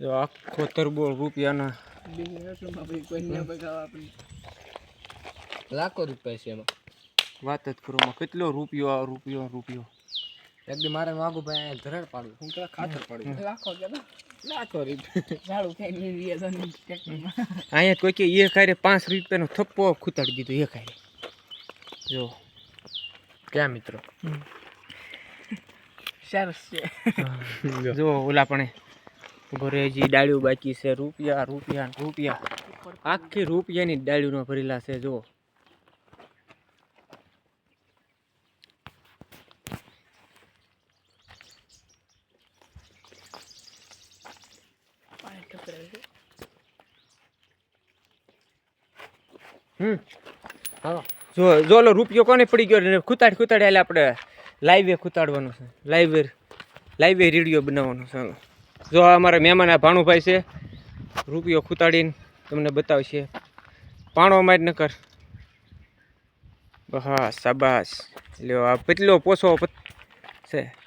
જો આખો તરબોળ રૂપિયાના લાખો રૂપિયા છે એમાં. વાત જ કરો કેટલો રૂપિયો આ રૂપિયો રૂપિયો? એકદી મારે માગું ભાઈ ધરાડ પાડું હું પેલા ખાતર પાડ્યું. લાખો કે લાખો રૂપિયા. અહીંયા કોઈ કે એ ખારે પાંચ રૂપિયાનો થપ્પો ખૂતાડી દીધો એ ખારે જો ક્યાં મિત્રો? સરસ છે. જો ઓલા પણ હજી ડાળીઓ બાકી છે, રૂપિયા રૂપિયા રૂપિયા. આખી રૂપિયાની ડાળીઓનો ભરેલા છે જો હમ. જો જો લો રૂપિયો કોને પડી ગયો ખુતાડ ખૂતાડ એટલે આપણે લાઈવે ખુતાડવાનું છે. લાઈવે લાઈવે રેડિયો બનાવવાનો છે. જો અમારા મહેમાન આ ભાણુભાઈ છે, રૂપિયો ખૂતાડીને તમને બતાવશે. પાણો માર ન કર. હા શાબાશ. લ્યો, આ કેટલો પોસો છે?